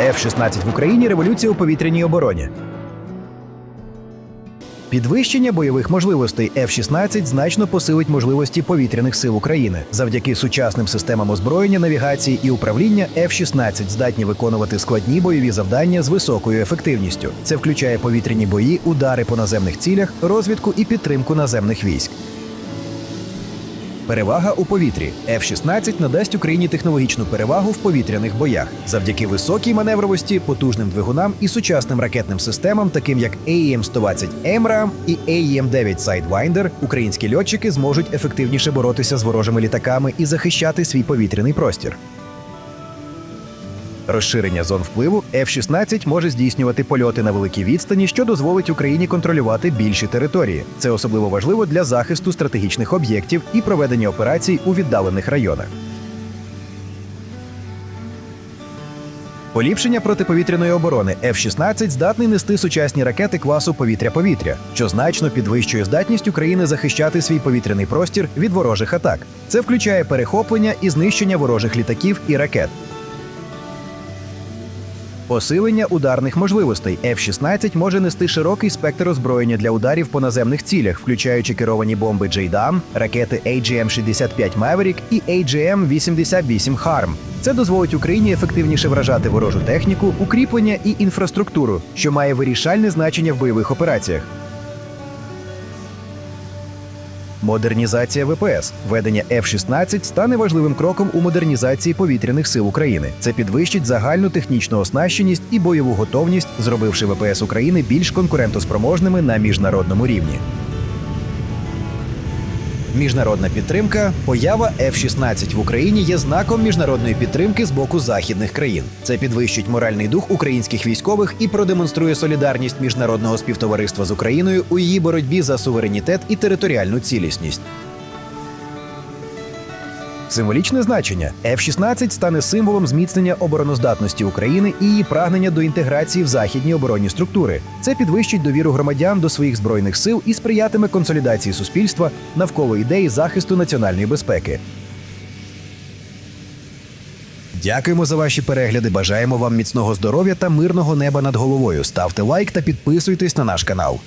F-16 в Україні революція у повітряній обороні. Підвищення бойових можливостей F-16 значно посилить можливості повітряних сил України. Завдяки сучасним системам озброєння, навігації і управління F-16 здатні виконувати складні бойові завдання з високою ефективністю. Це включає повітряні бої, удари по наземних цілях, розвідку і підтримку наземних військ. Перевага у повітрі F-16 надасть Україні технологічну перевагу в повітряних боях завдяки високій маневровості, потужним двигунам і сучасним ракетним системам, таким як AEM-120 AMRAAM і AEM-9 Sidewinder, українські льотчики зможуть ефективніше боротися з ворожими літаками і захищати свій повітряний простір. Розширення зон впливу F-16 може здійснювати польоти на великій відстані, що дозволить Україні контролювати більші території. Це особливо важливо для захисту стратегічних об'єктів і проведення операцій у віддалених районах. Поліпшення протиповітряної оборони F-16 здатний нести сучасні ракети класу повітря-повітря, що значно підвищує здатність України захищати свій повітряний простір від ворожих атак. Це включає перехоплення і знищення ворожих літаків і ракет. Посилення ударних можливостей F-16 може нести широкий спектр озброєння для ударів по наземних цілях, включаючи керовані бомби JDAM, ракети AGM-65 Maverick і AGM-88 HARM. Це дозволить Україні ефективніше вражати ворожу техніку, укріплення і інфраструктуру, що має вирішальне значення в бойових операціях. Модернізація ВПС ведення F-16 стане важливим кроком у модернізації повітряних сил України. Це підвищить загальну технічну оснащеність і бойову готовність, зробивши ВПС України більш конкурентоспроможними на міжнародному рівні. Міжнародна підтримка, поява F-16 в Україні є знаком міжнародної підтримки з боку західних країн. Це підвищить моральний дух українських військових і продемонструє солідарність міжнародного співтовариства з Україною у її боротьбі за суверенітет і територіальну цілісність. Символічне значення F-16 стане символом зміцнення обороноздатності України і її прагнення до інтеграції в західні оборонні структури. Це підвищить довіру громадян до своїх збройних сил і сприятиме консолідації суспільства навколо ідеї захисту національної безпеки. Дякуємо за ваші перегляди. Бажаємо вам міцного здоров'я та мирного неба над головою. Ставте лайк та підписуйтесь на наш канал.